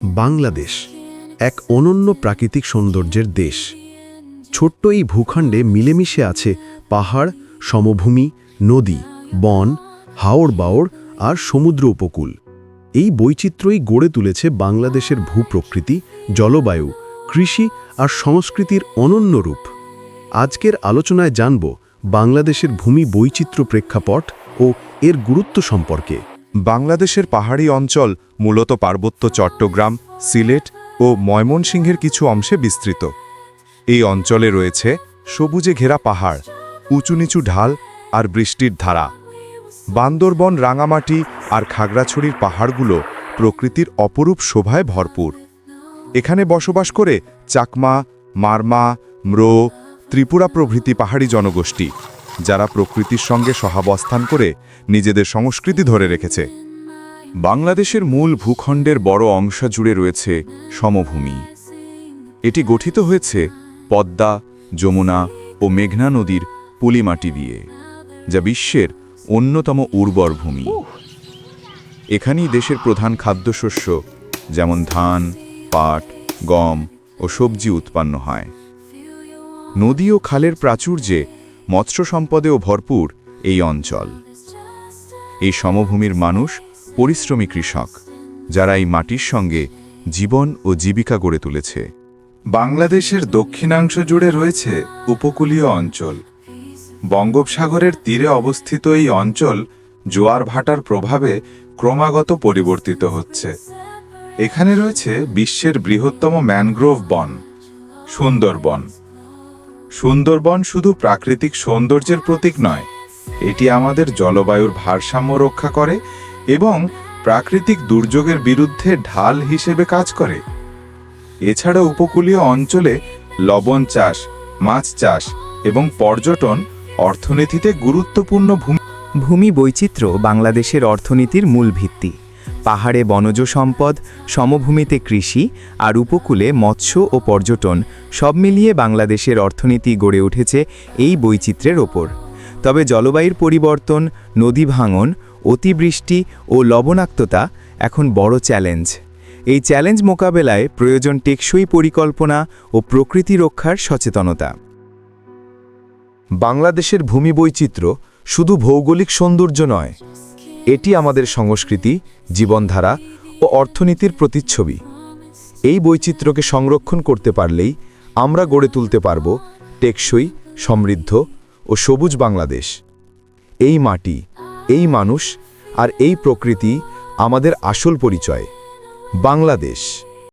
বাংলাদেশ, এক অনন্য প্রাকৃতিক সৌন্দর্যের দেশ। ছোট্ট এই ভূখণ্ডে মিলেমিশে আছে পাহাড়, সমভূমি, নদী, বন হাওড় বাওড় আর সমুদ্র উপকূল। এই বৈচিত্র্যই গড়ে তুলেছে বাংলাদেশের ভূপ্রকৃতি, জলবায়ু, কৃষি আর সংস্কৃতির অনন্য রূপ। আজকের আলোচনায় জানব বাংলাদেশের ভূমি বৈচিত্র্য প্রেক্ষাপট ও এর গুরুত্ব সম্পর্কে। বাংলাদেশের পাহাড়ি অঞ্চল মূলত পার্বত্য চট্টগ্রাম, সিলেট ও ময়মনসিংহের কিছু অংশে বিস্তৃত। এই অঞ্চলে রয়েছে সবুজে ঘেরা পাহাড় উঁচু নিচু ঢাল আর বৃষ্টির ধারা। বান্দরবন, রাঙামাটি আর খাগড়াছড়ির পাহাড়গুলো প্রকৃতির অপরূপ শোভায় ভরপুর। এখানে বসবাস করে চাকমা, মারমা, ম্রো, ত্রিপুরা প্রভৃতি পাহাড়ি জনগোষ্ঠী। যারা প্রকৃতির সঙ্গে সহাবস্থান করে নিজেদের সংস্কৃতি ধরে রেখেছে। বাংলাদেশের মূল ভূখণ্ডের বড় অংশ জুড়ে রয়েছে সমভূমি। এটি গঠিত হয়েছে পদ্মা, যমুনা ও মেঘনা নদীর পুলিমাটি দিয়ে, যা বিশ্বের অন্যতম উর্বর ভূমি। এখানেই দেশের প্রধান খাদ্যশস্য, যেমন ধান, পাট, গম ও সবজি উৎপন্ন হয়। নদী ও খালের প্রাচুর্যে মৎস্য সম্পদেও ভরপুর এই অঞ্চল। এই সমভূমির মানুষ পরিশ্রমী কৃষক, যারা এই মাটির সঙ্গে জীবন ও জীবিকা গড়ে তুলেছে। বাংলাদেশের দক্ষিণাংশ জুড়ে রয়েছে উপকূলীয় অঞ্চল। বঙ্গোপসাগরের তীরে অবস্থিত এই অঞ্চল জোয়ার ভাটার প্রভাবে ক্রমাগত পরিবর্তিত হচ্ছে। এখানে রয়েছে বিশ্বের বৃহত্তম ম্যানগ্রোভ বন, সুন্দরবন। সুন্দরবন শুধু প্রাকৃতিক সৌন্দর্যের প্রতীক নয়, এটি আমাদের জলবায়ুর ভারসাম্য রক্ষা করে এবং প্রাকৃতিক দুর্যোগের বিরুদ্ধে ঢাল হিসেবে কাজ করে। এছাড়া উপকূলীয় অঞ্চলে লবণ চাষ, মাছ চাষ এবং পর্যটন অর্থনীতিতে গুরুত্বপূর্ণ ভূমিকা ভূমি বৈচিত্র্য বাংলাদেশের অর্থনীতির মূল ভিত্তি। পাহাড়ে বনজ সম্পদ, সমভূমিতে কৃষি আর উপকূলে মৎস্য ও পর্যটন সব মিলিয়ে বাংলাদেশের অর্থনীতি গড়ে উঠেছে এই বৈচিত্র্যের ওপর। তবে জলবায়ুর পরিবর্তন, নদী ভাঙন, অতিবৃষ্টি ও লবণাক্ততা এখন বড় চ্যালেঞ্জ। এই চ্যালেঞ্জ মোকাবেলায় প্রয়োজন টেকসই পরিকল্পনা ও প্রকৃতি রক্ষার সচেতনতা। বাংলাদেশের ভূমি বৈচিত্র্য শুধু ভৌগোলিক সৌন্দর্য নয় এটি আমাদের সংস্কৃতি, জীবনধারা ও অর্থনীতির প্রতিচ্ছবি। এই বৈচিত্র্যকে সংরক্ষণ করতে পারলেই আমরা গড়ে তুলতে পারব টেকসই, সমৃদ্ধ ও সবুজ বাংলাদেশ। এই মাটি, এই মানুষ আর এই প্রকৃতি আমাদের আসল পরিচয়, বাংলাদেশ।